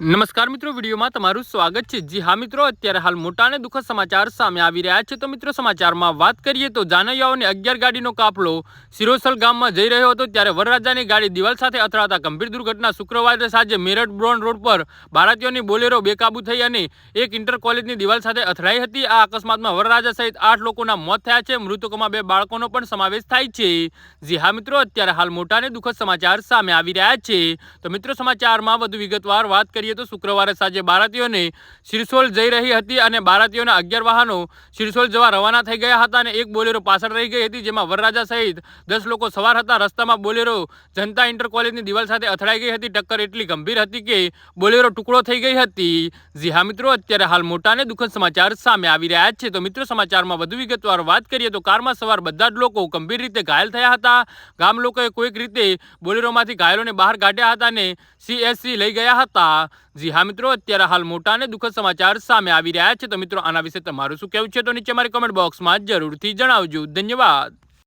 નમસ્કાર મિત્રો, વિડીયોમાં તમારું સ્વાગત છે. જી હા મિત્રો, અત્યારે હાલ મોટા અને દુઃખદ સમાચાર સામે આવી રહ્યા છે. તો મિત્રો, સમાચારમાં વાત કરીએ તો જાનૈયાઓની અગિયાર ગાડીનો કાફલો સિરોસલ ગામમાં જઈ રહ્યો હતો ત્યારે વરરાજાની ગાડી દિવાલ સાથે અથડાતા ગંભીર દુર્ઘટના શુક્રવારે સાંજે મેરઠ બ્રોન રોડ પર બારાતીઓની બોલેરો બેકાબુ થઈ અને એક ઇન્ટર કોલેજની દિવાલ સાથે અથડાઈ હતી. આ અકસ્માતમાં વરરાજા સહિત આઠ લોકોના મોત થયા છે. મૃતકોમાં બે બાળકોનો પણ સમાવેશ થાય છે. જી હા મિત્રો, અત્યારે હાલ મોટા અને દુઃખદ સમાચાર સામે આવી રહ્યા છે. તો મિત્રો, સમાચારમાં વધુ વિગતવાર વાત કરીએ તો શુક્રવારે સાંજે બારાતીઓને સિરસોલ જઈ રહી હતી અને બારાતીઓના અગિયાર વાહનો સિરસોલ જવા રવાના થઈ ગયા હતા અને એક બોલેરો પાછળ રહી ગઈ હતી, જેમાં વરરાજા સહિત દસ લોકો સવાર હતા. રસ્તામાં બોલેરો જનતા ઇન્ટર કોલેજની દિવાલ સાથે અથડાઈ ગઈ હતી. ટક્કર એટલી ગંભીર હતી કે બોલેરો ટુકડો થઈ ગઈ હતી. જી હા મિત્રો, અત્યારે હાલ મોટા અને દુઃખદ સમાચાર સામે આવી રહ્યા છે. તો મિત્રો, સમાચારમાં વધુ વિગતવાર વાત કરીએ તો કારમાં સવાર બધા જ લોકો ગંભીર રીતે ઘાયલ થયા હતા. ગામ લોકોએ કોઈક રીતે બોલેરોમાંથી ઘાયલોને બહાર કાઢ્યા હતા અને સીએસસી લઈ ગયા હતા. જી હા મિત્રો, અત્યારે હાલ મોટા અને દુઃખદ સમાચાર સામે આવી રહ્યા છે. તો મિત્રો, આના વિશે તમારું શું કહેવું છે તો નીચે મારી કમેન્ટ બોક્સમાં જરૂરથી જણાવજો. ધન્યવાદ.